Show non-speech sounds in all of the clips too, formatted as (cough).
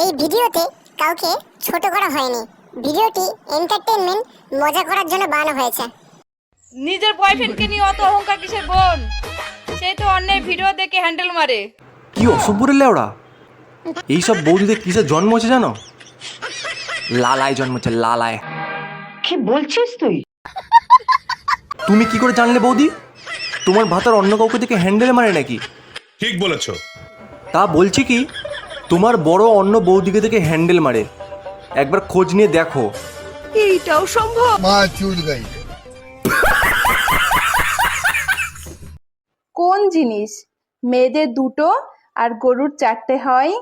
এই ভিডিওতে কাউকে ছোট করা হয়নি। ভিডিওটি এন্টারটেনমেন্ট মজা করার জন্য বানানো হয়েছে। নিজের বয়ফ্রেন্ডকে নিয়ে অত অহংকার কিসের বোন? সেই তো অন্যের ভিডিও দেখে হ্যান্ডেল মারে। কি অসভ্যরের লেওড়া। এইসব বৌদিদের কিসের জন্ম হয়েছে জানো? লালায় জন্মেছে লালায় কি বলছিস তুই? তুমি কি করে জানলে বৌদি? তোমার ভাতার অন্য কাউকে দেখে হ্যান্ডেলে মারে নাকি? ঠিক বলেছ। তা বলছি কি তোমার বড় অন্য বৌদিকে থেকে হ্যান্ডেল মারে। একবার খোঁজ নিয়ে দেখো। এইটাও সম্ভব। মা চুল গাই। কোন জিনিস মেয়েদের দুটো আর গরুর চারটে হয়?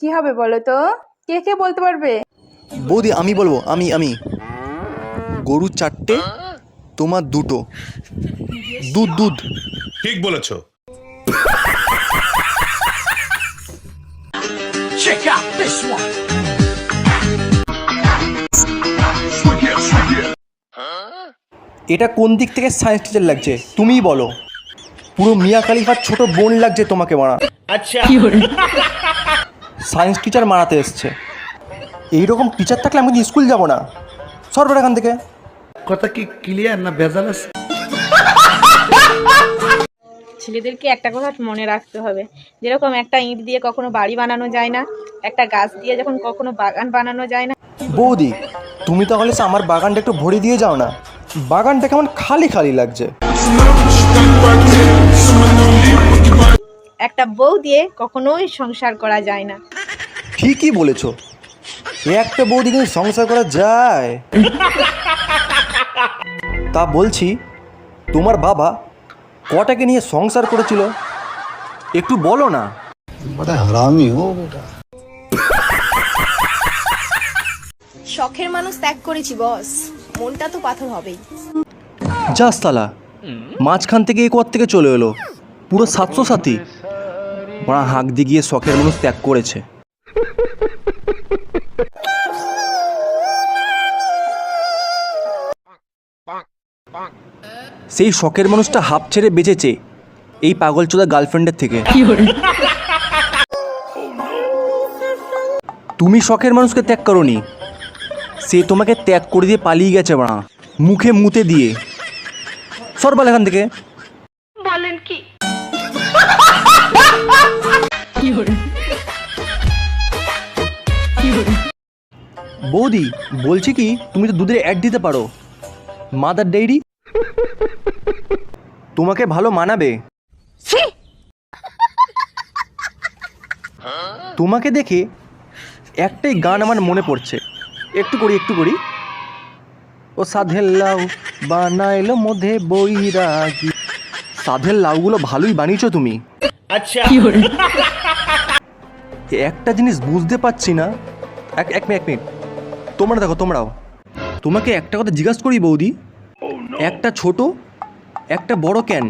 কি হবে বলো তো? কে কে বলতে পারবে? বৌদি আমি বলব আমি আমি। গরু চারটে তোমার দুটো। দুধ দুধ। ঠিক বলেছ। এটা কোন দিক থেকে সায়েন্স টিচার লাগছে? তুমিই বলো। পুরো মিয়া খালিফার ছোট বোন লাগছে তোমাকে মারা। আচ্ছা। সায়েন্স টিচার মারাতে এসছে। এইরকম টিচার থাকলে আমি স্কুল যাব না। সরবার এখান থেকে। কথা কি ক্লিয়ার না ভেজাল আছে? (laughs) ছেলেদেরকে একটা কথা মনে রাখতে হবে। যেরকম একটা ইঁট দিয়ে কখনো বাড়ি বানানো যায় না একটা গাছ দিয়ে যখন কখনো বাগান বানানো যায় না। বৌদি তুমি তাহলে আমার বাগানটা একটু ভরে দিয়ে যাও না। বাগানটা কেমন খালি খালি লাগছে। একটা বউ দিয়ে কখনোই সংসার করা যায় না। ঠিকই বলেছ। একটা বৌদি কিন্তু সংসার করা যায়। তা বলছি তোমার বাবা কটাকে নিয়ে সংসার করেছিল? একটু বলো না। হারামি হো শখের মানুষ ত্যাগ করেছি বস। মনটা তো পাথর হবেই। যাস তালা মাঝখান থেকে এই কর থেকে চলে এলো। পুরো সাতশো সাথী। হাঁক দিয়ে গিয়ে শখের মানুষ ত্যাগ করেছে। সেই শখের মানুষটা হাফ ছেড়ে বেঁচেছে এই পাগলচোদা গার্লফ্রেন্ডের থেকে। তুমি শখের মানুষকে ত্যাগ করনি। সে তোমাকে ত্যাগ করে দিয়ে পালিয়ে গেছে বাড়া মুখে মুতে দিয়ে। সরবাল এখান থেকে। বৌদি বলছি কি তুমি তো দুধের অ্যাড দিতে পারো। মাদার ডেইরি তোমাকে ভালো মানাবে। তোমাকে দেখে একটাই গান আমার মনে পড়ছে। একটু করি একটু করি। ও সাধের লাউ বানাইলো মধ্যে বৈরাগী। সাধের লাউগুলো ভালোই বানিয়েছো তুমি। আচ্ছা। একটা জিনিস বুঝতে পারছি না। এক এক মিনিট এক মিনিট। তোমরা দেখো তোমরাও। তোমাকে একটা কথা জিজ্ঞাসা করি বৌদি। একটা ছোট একটা বড় ক্যান।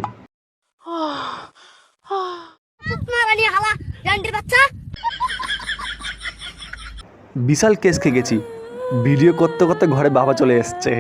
বিশাল কেস খেয়ে গেছি ভিডিও করতে করতে ঘরে বাবা চলে এসছে।